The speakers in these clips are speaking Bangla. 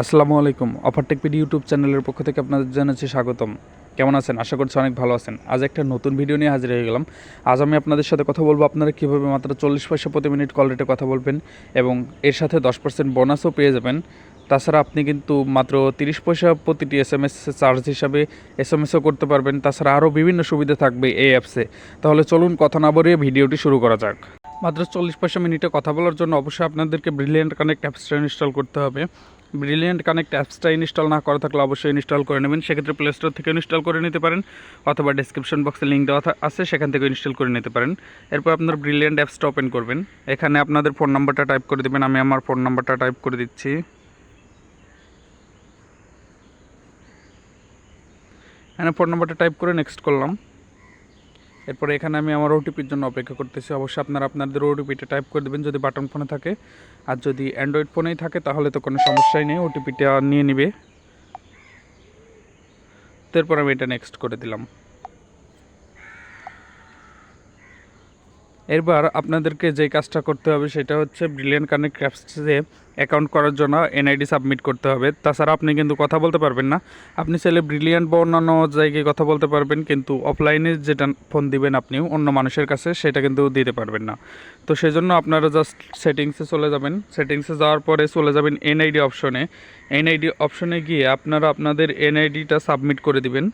আসসালামু আলাইকুম। অফারটেক পিডি ইউটিউব চ্যানেলের পক্ষ থেকে আপনাদের জানাচ্ছি স্বাগতম। কেমন আছেন? আশা করছি অনেক ভালো আছেন। আজ একটা নতুন ভিডিও নিয়ে হাজির হয়ে গেলাম। আজ আমি আপনাদের সাথে কথা বলব আপনারা কীভাবে মাত্র চল্লিশ পয়সা প্রতি মিনিট কল রেটে কথা বলবেন এবং এর সাথে দশ পার্সেন্ট বোনাসও পেয়ে যাবেন। তাছাড়া আপনি কিন্তু মাত্র তিরিশ পয়সা প্রতিটি এস এম এস চার্জ হিসাবে এস এম এসও করতে পারবেন। তাছাড়া আরও বিভিন্ন সুবিধা থাকবে এই অ্যাপসে তাহলে চলুন কথা না বলিয়ে ভিডিওটি শুরু করা যাক। মাত্র চল্লিশ পয়সা মিনিটে কথা বলার জন্য অবশ্যই আপনাদেরকে ব্রিলিয়ান্ট কানেক্ট অ্যাপসটা ইনস্টল করতে হবে। ব্রিলিয়ান্ট কানেক্ট অ্যাপসটা ইনস্টল না করা থাকলে অবশ্যই ইনস্টল করে নেবেন। সেক্ষেত্রে প্লে স্টোর থেকে ইনস্টল করে নিতে পারেন অথবা ডিসক্রিপশন বক্সে লিঙ্ক দেওয়া আছে, সেখান থেকে ইনস্টল করে নিতে পারেন। এরপর আপনার ব্রিলিয়ান্ট অ্যাপসটা ওপেন করবেন। এখানে আপনাদের ফোন নাম্বারটা টাইপ করে দেবেন। আমি আমার ফোন নাম্বারটা টাইপ করে দিচ্ছি। এখানে ফোন নাম্বারটা টাইপ করে নেক্সট করলাম। এরপরে এখানে আমি আমার ওটিপির জন্য অপেক্ষা করতেছি। অবশ্যই আপনারা আপনাদের ওটিপিটা টাইপ করে দেবেন যদি বাটন ফোনে থাকে। আর যদি অ্যান্ড্রয়েড ফোনেই থাকে, তাহলে তো কোনো সমস্যাই নেই। ওটিপিটা নিয়ে নিবে। তারপর আমি এটা নেক্সট করে দিলাম। এরবার আপনাদেরকে যে কাজটা করতে হবে সেটা হচ্ছে ব্রিলিয়ান কানেক্ট অ্যাপসে অ্যাকাউন্ট করার জন্য এনআইডি সাবমিট করতে হবে। তাছাড়া আপনি কিন্তু কথা বলতে পারবেন না। আপনি চাইলে ব্রিলিয়ান্ট বা অন্যান্য জায়গায় কথা বলতে পারবেন, কিন্তু অফলাইনে যেটা ফোন দিবেন আপনি অন্য মানুষের কাছে সেটা কিন্তু দিতে পারবেন না। তো সেই জন্য আপনারা জাস্ট সেটিংসে চলে যাবেন। সেটিংসে যাওয়ার পরে চলে যাবেন এনআইডি অপশনে এনআইডি অপশনে গিয়ে আপনারা আপনাদের এনআইডিটা সাবমিট করে দিবেন।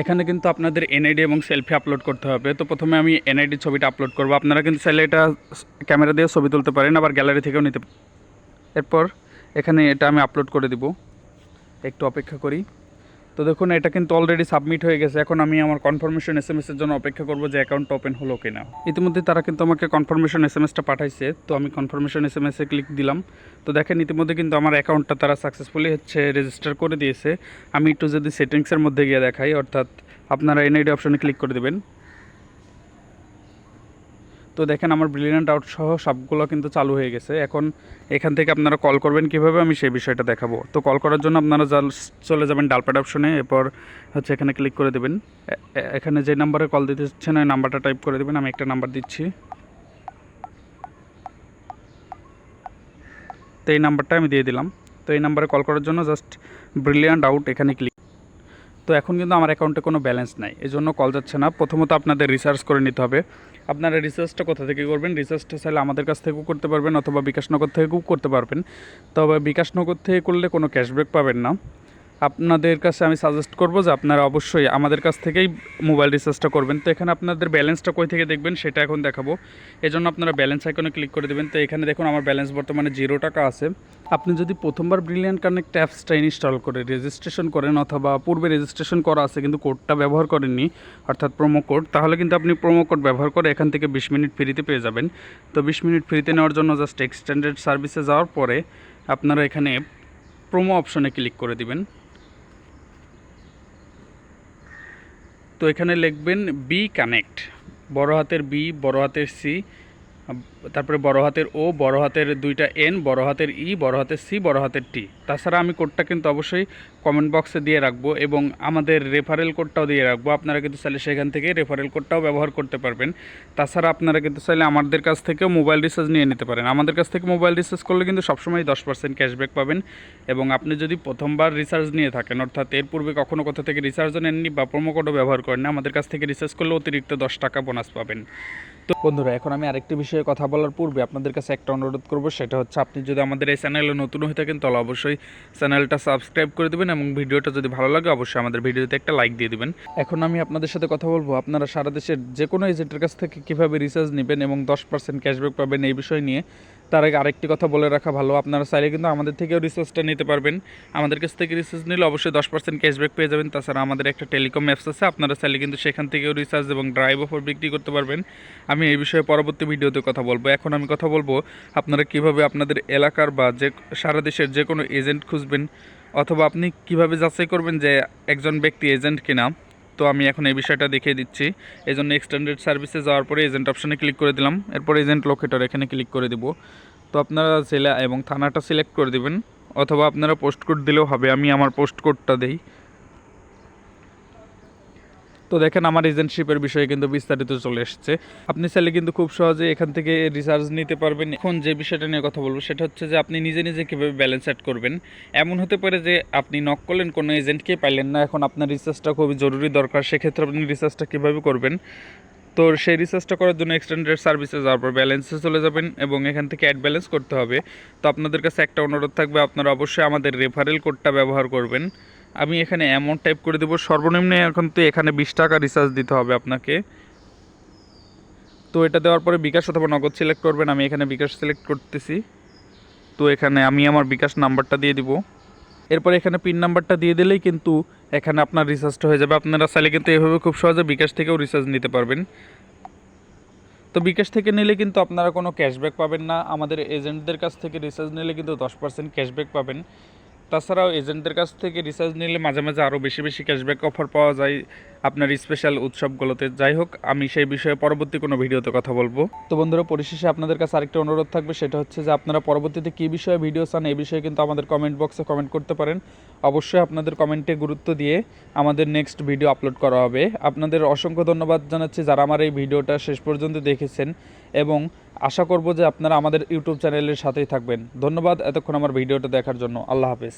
এখানে কিন্তু আপনাদের এনআইডি এবং সেলফি আপলোড করতে হবে। তো প্রথমে আমি এনআইডি ছবিটা আপলোড করব। আপনারা কিন্তু চাইলে এটা ক্যামেরা দিয়ে ছবি তুলতে পারেন, আবার গ্যালারি থেকেও নিতে এরপর এখানে এটা আমি আপলোড করে দিব। একটু অপেক্ষা করি। তো দেখুন, এটা কিন্তু অলরেডি সাবমিট হয়ে গেছে। এখন আমি আমার কনফার্মেশন এস এম এসের জন্য অপেক্ষা করব যে অ্যাকাউন্টটা ওপেন হলো কিনা। ইতিমধ্যে তারা কিন্তু আমাকে কনফার্মেশন এস এম এসটা পাঠাইছে। তো আমি কনফার্মেশন এস এম এসে ক্লিক দিলাম। তো দেখেন, ইতিমধ্যে কিন্তু আমার অ্যাকাউন্টটা তারা সাকসেসফুলি হচ্ছে রেজিস্টার করে দিয়েছে। আমি একটু যদি সেটিংসের মধ্যে গিয়ে দেখাই, অর্থাৎ আপনারা এনআইডি অপশনে ক্লিক করে দেবেন। তো দেখেন আমার ব্রিলিয়ান্ট আউট সহ সবগুলো কিন্তু চালু হয়ে গেছে। এখন এখান থেকে আপনারা কল করবেন কীভাবে আমি সেই বিষয়টা দেখাবো। তো কল করার জন্য আপনারা চলে যাবেন ডালপ্যাড অপশনে এরপর হচ্ছে এখানে ক্লিক করে দেবেন। এখানে যে নাম্বারে কল দিতে চাচ্ছেন ওই নাম্বারটা টাইপ করে দেবেন, আমি একটা নাম্বার দিচ্ছি। তো এই নাম্বারটা আমি দিয়ে দিলাম। তো এই নাম্বারে কল করার জন্য জাস্ট ব্রিলিয়ান্ট আউট এখানে ক্লিক তো এখন কিন্তু আমার অ্যাকাউন্টে কোনো ব্যালেন্স নাই এই জন্য কল যাচ্ছে না। প্রথমত আপনাদের রিসার্চ করে নিতে হবে। আপনারা রিসার্চটা কোথা থেকে করবেন? রিসার্চটা চাইলে আমাদের কাছ থেকেও করতে পারবেন অথবা বিকাশনগর থেকেও করতে পারবেন। তবে বিকাশনগর থেকে করলে কোনো ক্যাশব্যাক পাবেন না। আপনাদের কাছে আমি সাজেস্ট করব যে আপনারা অবশ্যই আমাদের কাছ থেকেই মোবাইল রিচার্জটা করবেন। তো এখানে আপনাদের ব্যালেন্সটা কই থেকে দেখবেন সেটা এখন দেখাবো। এজন্য আপনারা ব্যালেন্স আইকনে ক্লিক করে দেবেন। তো এখানে দেখুন আমার ব্যালেন্স বর্তমানে জিরো টাকা আছে। আপনি যদি প্রথমবার ব্রিলিয়ান্ট কানেক্ট অ্যাপসটা ইনস্টল করে রেজিস্ট্রেশন করেন অথবা পূর্বে রেজিস্ট্রেশন করা আছে কিন্তু কোডটা ব্যবহার করেননি, অর্থাৎ প্রোমো কোড তাহলে কিন্তু আপনি প্রোমো কোড ব্যবহার করে এখান থেকে বিশ মিনিট ফ্রিতে পেয়ে যাবেন। তো বিশ মিনিট ফ্রিতে নেওয়ার জন্য জাস্ট এক্সটেন্ডেড সার্ভিসে যাওয়ার পরে আপনারা এখানে প্রোমো অপশনে ক্লিক করে দিবেন। তো এখানে লিখবেন বি কানেক্ট বড় হাতের বি বড় হাতের সি তারপরে বড় হাতের ও, বড় হাতের দুইটা এন, বড় হাতের ই, বড় হাতের সি, বড় হাতের টি। তাছাড়া আমি কোডটা কিন্তু অবশ্যই কমেন্ট বক্সে দিয়ে রাখব এবং আমাদের রেফারেল কোডটাও দিয়ে রাখব। আপনারা কিন্তু চাইলে সেখান থেকে রেফারেল কোডটাও ব্যবহার করতে পারবেন। তাছাড়া আপনারা কিন্তু চাইলে আমাদের কাছ থেকেও মোবাইল রিচার্জ নিয়ে নিতে পারেন। আমাদের কাছ থেকে মোবাইল রিচার্জ করলে কিন্তু সবসময় দশ পার্সেন্ট ক্যাশব্যাক পাবেন এবং আপনি যদি প্রথমবার রিচার্জ নিয়ে থাকেন, অর্থাৎ এর পূর্বে কখনো কোথা থেকে রিচার্জও নেননি বা প্রোমো কোডও ব্যবহার করেন আমাদের কাছ থেকে রিচার্জ করলে অতিরিক্ত দশ টাকা বোনাস পাবেন। তো বন্ধুরা, এখন আমি আরেকটি বিষয়ে কথা বলার পূর্বে আপনাদের কাছে একটা অনুরোধ করব। সেটা হচ্ছে, আপনি যদি আমাদের এই চ্যানেলে নতুন হয়ে থাকেন, তাহলে অবশ্যই চ্যানেলটা সাবস্ক্রাইব করে দেবেন এবং ভিডিওটা যদি ভালো লাগে, অবশ্যই আমাদের ভিডিওতে একটা লাইক দিয়ে দেবেন। এখন আমি আপনাদের সাথে কথা বলব, আপনারা সারা দেশের যে কোনো এজেন্টের কাছ থেকে কীভাবে রিচার্জ নেবেন এবং দশ পার্সেন্ট ক্যাশব্যাক পাবেন এই বিষয় নিয়ে। তার আগে আরেকটি কথা বলে রাখা ভালো। আপনারা চাইলে কিন্তু আমাদের থেকেও রিচার্জটা নিতে পারবেন। আমাদের কাছ থেকে রিচার্জ নিলে অবশ্যই দশ পার্সেন্ট ক্যাশব্যাক পেয়ে যাবেন। তাছাড়া আমাদের একটা টেলিকম অ্যাপস আছে। আপনারা চাইলে কিন্তু সেখান থেকেও রিচার্জ এবং ড্রাইভ অফার বিক্রি করতে পারবেন। আমি এই বিষয়ে পরবর্তী ভিডিওতে কথা বলব। এখন আমি কথা বলব আপনারা কীভাবে আপনাদের এলাকার বা যে সারা দেশের যে কোনো এজেন্ট খুঁজবেন অথবা আপনি কীভাবে যাচাই করবেন যে একজন ব্যক্তি এজেন্ট কিনা। তো আমি এখন এই বিষয়টা দেখিয়ে দিচ্ছি। এই জন্য এক্সটেন্ডেড সার্ভিসে যাওয়ার পরে এজেন্ট অপশানে ক্লিক করে দিলাম। এরপর এজেন্ট লোকেটর এখানে ক্লিক করে দিব। তো আপনারা জেলা এবং থানাটা সিলেক্ট করে দিবেন। অথবা আপনারা পোস্ট কোড দিলেও হবে। আমি আমার পোস্ট কোডটা দেই। তো দেখেন আমার এজেন্টশিপের বিষয়ে কিন্তু বিস্তারিত চলে এসেছে। আপনি চাইলে কিন্তু খুব সহজে এখান থেকে রিচার্জ নিতে পারবেন। এখন যে বিষয়টা নিয়ে কথা বলব, সেটা হচ্ছে যে আপনি নিজে নিজে কীভাবে ব্যালেন্স অ্যাড করবেন। এমন হতে পারে যে আপনি নক করলেন, কোনো এজেন্টকেই পাইলেন না, এখন আপনার রিচার্জটা খুবই জরুরি দরকার। সেক্ষেত্রে আপনি রিচার্জটা কীভাবে করবেন? তো সেই রিচার্জটা করার জন্য এক্সটেন্ডেড সার্ভিসে যাওয়ার পর ব্যালেন্সে চলে যাবেন এবং এখান থেকে অ্যাড ব্যালেন্স করতে হবে। তো আপনাদের কাছে একটা অনুরোধ থাকবে, আপনারা অবশ্যই আমাদের রেফারেল কোডটা ব্যবহার করবেন। আমি এখানে অ্যামাউন্ট টাইপ করে দেবো। সর্বনিম্ন এখন তো এখানে বিশ টাকা রিচার্জ দিতে হবে আপনাকে। তো এটা দেওয়ার পরে বিকাশ অথবা নগদ সিলেক্ট করবেন, আমি এখানে বিকাশ সিলেক্ট করতেছি। তো এখানে আমি আমার বিকাশ নাম্বারটা দিয়ে দিব। এরপর এখানে পিন নাম্বারটা দিয়ে দিলেই কিন্তু এখানে আপনার রিচার্জটা হয়ে যাবে। আপনারা চাইলে কিন্তু এভাবে খুব সহজে বিকাশ থেকেও রিচার্জ নিতে পারবেন। তো বিকাশ থেকে নিলে কিন্তু আপনারা কোনো ক্যাশব্যাক পাবেন না। আমাদের এজেন্টদের কাছ থেকে রিচার্জ নিলে কিন্তু দশ পার্সেন্ট ক্যাশব্যাক পাবেন। তাছাড়াও এজেন্টদের কাছ থেকে রিচার্জ নিলে মাঝে মাঝে আরও বেশি বেশি ক্যাশব্যাক অফার পাওয়া যায় আপনার স্পেশাল উৎসবগুলোতে। যাই হোক, আমি সেই বিষয়ে পরবর্তী কোনো ভিডিওতে কথা বলব। তো বন্ধুরা, পরিশেষে আপনাদের কাছে আরেকটা অনুরোধ থাকবে, সেটা হচ্ছে যে আপনারা পরবর্তীতে কী বিষয়ে ভিডিও চান এই বিষয়ে কিন্তু আমাদের কমেন্ট বক্সে কমেন্ট করতে পারেন। অবশ্যই আপনাদের কমেন্টে গুরুত্ব দিয়ে আমাদের নেক্সট ভিডিও আপলোড করা হবে। আপনাদের অসংখ্য ধন্যবাদ জানাচ্ছি যারা আমার এই ভিডিওটা শেষ পর্যন্ত দেখেছেন এবং আশা করব যে আপনারা আমাদের ইউটিউব চ্যানেলের সাথেই থাকবেন। ধন্যবাদ, এতক্ষণ আমার ভিডিওটা দেখার জন্য। আল্লাহ হাফেজ।